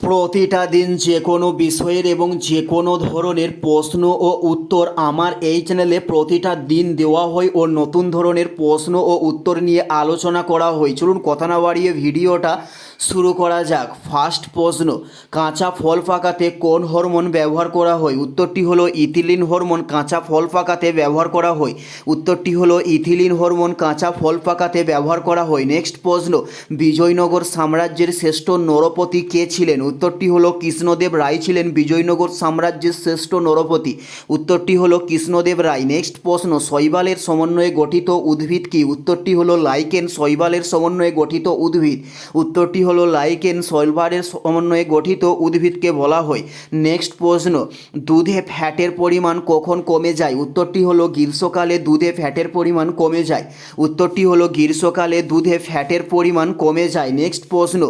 প্রতিটা দিন যে কোনো বিষয়ের এবং যে কোনো ধরনের প্রশ্ন ও উত্তর আমার এই চ্যানেলে প্রতিটা দিন দেওয়া হয় ও নতুন ধরনের প্রশ্ন ও উত্তর নিয়ে আলোচনা করা হয়। চলুন কথা না বাড়িয়ে ভিডিওটা শুরু করা যাক। ফার্স্ট প্রশ্ন, কাঁচা ফল পাকাতে কোন হরমোন ব্যবহার করা হয়? উত্তরটি হলো ইথিলিন হরমোন কাঁচা ফল পাকাতে ব্যবহার করা হয়। উত্তরটি হলো ইথিলিন হরমোন কাঁচা ফল পাকাতে ব্যবহার করা হয়। নেক্সট প্রশ্ন, বিজয়নগর সাম্রাজ্যের শ্রেষ্ঠ নরপতি কে ছিলেন? উত্তরটি হলো কৃষ্ণদেব রায় ছিলেন, বিজয়নগর সাম্রাজ্যের শ্রেষ্ঠ নরপতি। উত্তরটি হলো কৃষ্ণদেব রায়। নেক্সট প্রশ্ন, শৈবালের সমন্বয়ে গঠিত উদ্ভিদ কি? উত্তরটি হলো লাইকেন শৈবালের সমন্বয়ে গঠিত উদ্ভিদ। উত্তরটি হলো লাইকেন শৈবালের সমন্বয়ে গঠিত উদ্ভিদকে বলা হয়। নেক্সট প্রশ্ন, দুধে ফ্যাটের পরিমাণ কখন কমে যায়? উত্তরটি হলো গ্রীষ্মকালে দুধে ফ্যাটের পরিমাণ কমে যায়। উত্তরটি হলো গ্রীষ্মকালে দুধে ফ্যাটের পরিমাণ কমে যায়। নেক্সট প্রশ্ন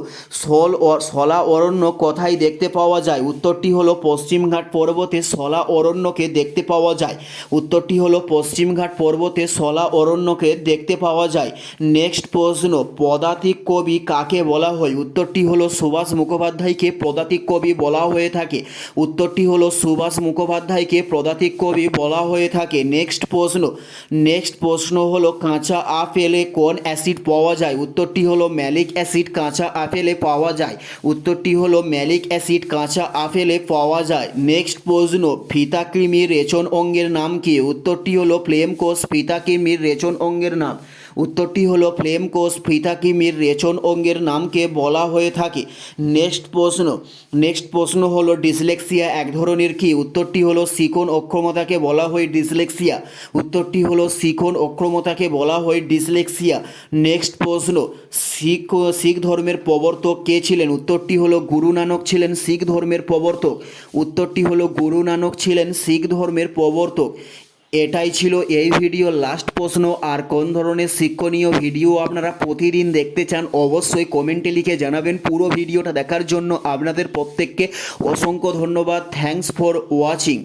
ও শলা অরণ্য কোথায় দেখতে পাওয়া যায়? উত্তরটি হলো পশ্চিমঘাট পর্বতে শলা অরণ্যকে দেখতে পাওয়া যায়। উত্তরটি হলো পশ্চিমঘাট পর্বতে শলা অরণ্যকে দেখতে পাওয়া যায়। নেক্সট প্রশ্ন, পদাতিক কবি কাকে বলা হয়? উত্তরটি হলো সুভাষ মুখোপাধ্যায়কে পদাতিক কবি বলা হয়ে থাকে। উত্তরটি হলো সুভাষ মুখোপাধ্যায়কে পদাতিক কবি বলা হয়ে থাকে। নেক্সট প্রশ্ন। নেক্সট প্রশ্ন হলো, কাঁচা আপেলে কোন অ্যাসিড পাওয়া যায়? উত্তরটি হলো, ম্যালিক অ্যাসিড কাঁচা আপেলে পাওয়া যায়। উত্তরটি হলো, ম্যালিক অ্যাসিড কাঁচা আপেলে পাওয়া যায়। নেক্সট প্রশ্ন। ফিতাকৃমির রেচন অঙ্গের নাম কি? উত্তরটি হলো ফ্লেম কোষ ফিতাকৃমির রেচন অঙ্গের নাম। উত্তরটি হলো ফ্লেম কোষ ফিতাকিমির রেচন অঙ্গের নামকে বলা হয়ে থাকে। নেক্সট প্রশ্ন। নেক্সট প্রশ্ন হলো ডিসলেক্সিয়া এক ধরনের কি? উত্তরটি হলো শিকন অক্ষমতাকে বলা হয় ডিসলেক্সিয়া। উত্তরটি হলো শিকন অক্ষমতাকে বলা হয় ডিসলেক্সিয়া। নেক্সট প্রশ্ন। শিখ শিখ ধর্মের প্রবর্তক কে ছিলেন? উত্তরটি হলো গুরু নানক ছিলেন শিখ ধর্মের প্রবর্তক। উত্তরটি হলো গুরু নানক ছিলেন শিখ ধর্মের প্রবর্তক। এটাই ছিল এই ভিডিওর লাস্ট প্রশ্ন, আর কোন ধরনের শিক্ষণীয় ভিডিও আপনারা প্রতিদিন দেখতে চান, অবশ্যই কমেন্টে লিখে জানাবেন। পুরো ভিডিওটা দেখার জন্য আপনাদের প্রত্যেককে অসংখ্য ধন্যবাদ। Thanks for watching